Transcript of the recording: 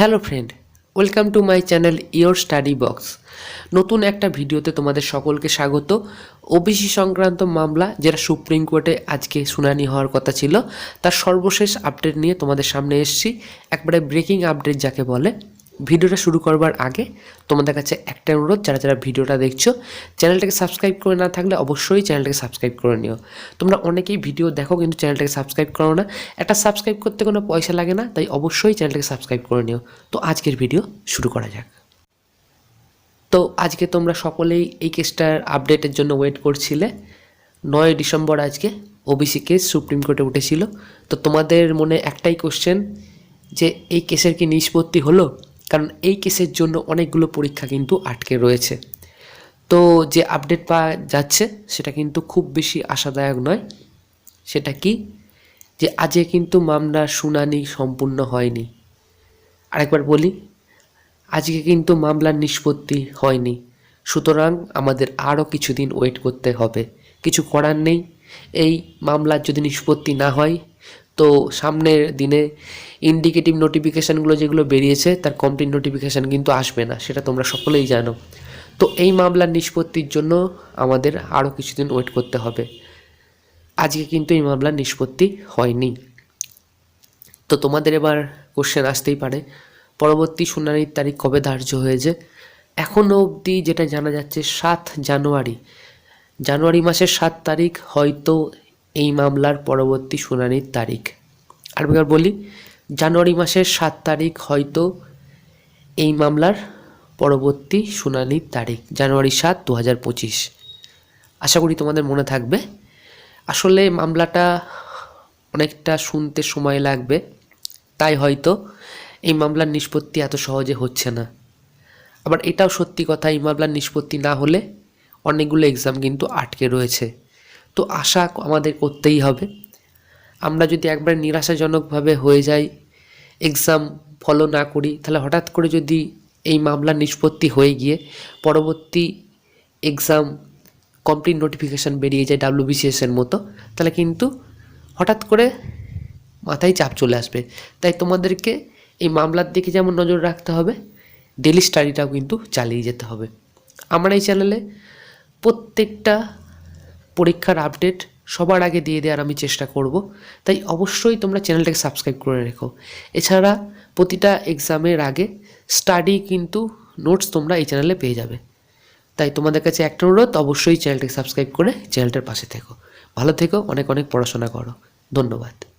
Hello friend, welcome to my channel your study box. নতুন একটা ভিডিওতে তোমাদের সকলকে স্বাগত। ওবিসি সংক্রান্ত মামলা, যেটা সুপ্রিম কোর্টে আজকে শুনানি হওয়ার কথা ছিল, তার সর্বশেষ আপডেট নিয়ে তোমাদের সামনে এসেছি। একবারে ব্রেকিং আপডেট যাকে বলে। ভিডিওটা শুরু করবার আগে তোমাদের কাছে একটা অনুরোধ, যারা যারা ভিডিওটা দেখছ, চ্যানেলটাকে সাবস্ক্রাইব করে না থাকলে অবশ্যই চ্যানেলটাকে সাবস্ক্রাইব করে নিও। তোমরা অনেকেই ভিডিও দেখো কিন্তু চ্যানেলটাকে সাবস্ক্রাইব করো না। একটা সাবস্ক্রাইব করতে কোনো পয়সা লাগে না, তাই অবশ্যই চ্যানেলটাকে সাবস্ক্রাইব করে নিও। তো আজকের ভিডিও শুরু করা যাক। তো আজকে তোমরা সকলেই এই কেসটার আপডেটের জন্য ওয়েট করছিলে। নয় ডিসেম্বর আজকে ওবিসি কেস সুপ্রিম কোর্টে উঠেছিল। তো তোমাদের মনে একটাই কোশ্চেন যে এই কেসের কি নিষ্পত্তি হলো? কারণ এই কেসের জন্য অনেকগুলো পরীক্ষা কিন্তু আটকে রয়েছে। তো যে আপডেট পাওয়া যাচ্ছে, সেটা কিন্তু খুব বেশি আশাদায়ক নয়। সেটা কি? যে আজকে কিন্তু মামলার শুনানি সম্পূর্ণ হয়নি। আরেকবার বলি, আজকে কিন্তু মামলার নিষ্পত্তি হয়নি। সুতরাং আমাদের আরও কিছুদিন ওয়েট করতে হবে। কিছু করার নেই। এই মামলার যদি নিষ্পত্তি না হয় তো সামনের দিনে ইন্ডিকেটিভ নোটিফিকেশানগুলো যেগুলো বেরিয়েছে, তার কমপ্লিট নোটিফিকেশান কিন্তু আসবে না, সেটা তোমরা সকলেই জানো। তো এই মামলার নিষ্পত্তির জন্য আমাদের আরও কিছুদিন ওয়েট করতে হবে। আজকে কিন্তু এই মামলার নিষ্পত্তি হয়নি। তো তোমাদের এবার কোশ্চেন আসতেই পারে, পরবর্তী শুনানির তারিখ কবে ধার্য হয়েছে? এখনও অবধি যেটা জানা যাচ্ছে, সাত জানুয়ারি। জানুয়ারি মাসের সাত তারিখ হয়তো এই মামলার পরবর্তী শুনানির তারিখ। আর একবার বলি, জানুয়ারি মাসের সাত তারিখ হয়তো এই মামলার পরবর্তী শুনানির তারিখ, জানুয়ারি সাত দু হাজার পঁচিশ। আশা করি তোমাদের মনে থাকবে। আসলে মামলাটা অনেকটা শুনতে সময় লাগবে, তাই হয়তো এই মামলার নিষ্পত্তি এত সহজে হচ্ছে না। আবার এটাও সত্যি কথা, এই মামলার নিষ্পত্তি না হলে অনেকগুলো এক্সাম কিন্তু আটকে রয়েছে। তো আশা আমাদের করতেই হবে। আমরা যদি একবার নিরাশাজনকভাবে হয়ে যাই এক্সাম ফলো না করি, তাহলে হঠাৎ করে যদি এই মামলার নিষ্পত্তি হয়ে গিয়ে পরবর্তী এক্সাম কমপ্লিট নোটিফিকেশান বেরিয়ে যায় ডাব্লিউবিসিএসের মতো, তাহলে কিন্তু হঠাৎ করে মাথায় চাপ চলে আসবে। তাই তোমাদেরকে এই মামলার দিকে যেমন নজর রাখতে হবে ডেলি স্টাডিটাও কিন্তু চালিয়ে যেতে হবে। আমার এই চ্যানেলে প্রত্যেকটা পরীক্ষার আপডেট সবার আগে দিয়ে দেওয়ার আমি চেষ্টা করব। তাই অবশ্যই তোমরা চ্যানেলটাকে সাবস্ক্রাইব করে রেখো। এছাড়া প্রতিটা এক্সামের আগে স্টাডি কিন্তু নোটস তোমরা এই চ্যানেলে পেয়ে যাবে। তাই তোমাদের কাছে একটা অনুরোধ, অবশ্যই চ্যানেলটাকে সাবস্ক্রাইব করে চ্যানেলটার পাশে থেকো। ভালো থেকো, অনেক অনেক পড়াশোনা করো। ধন্যবাদ।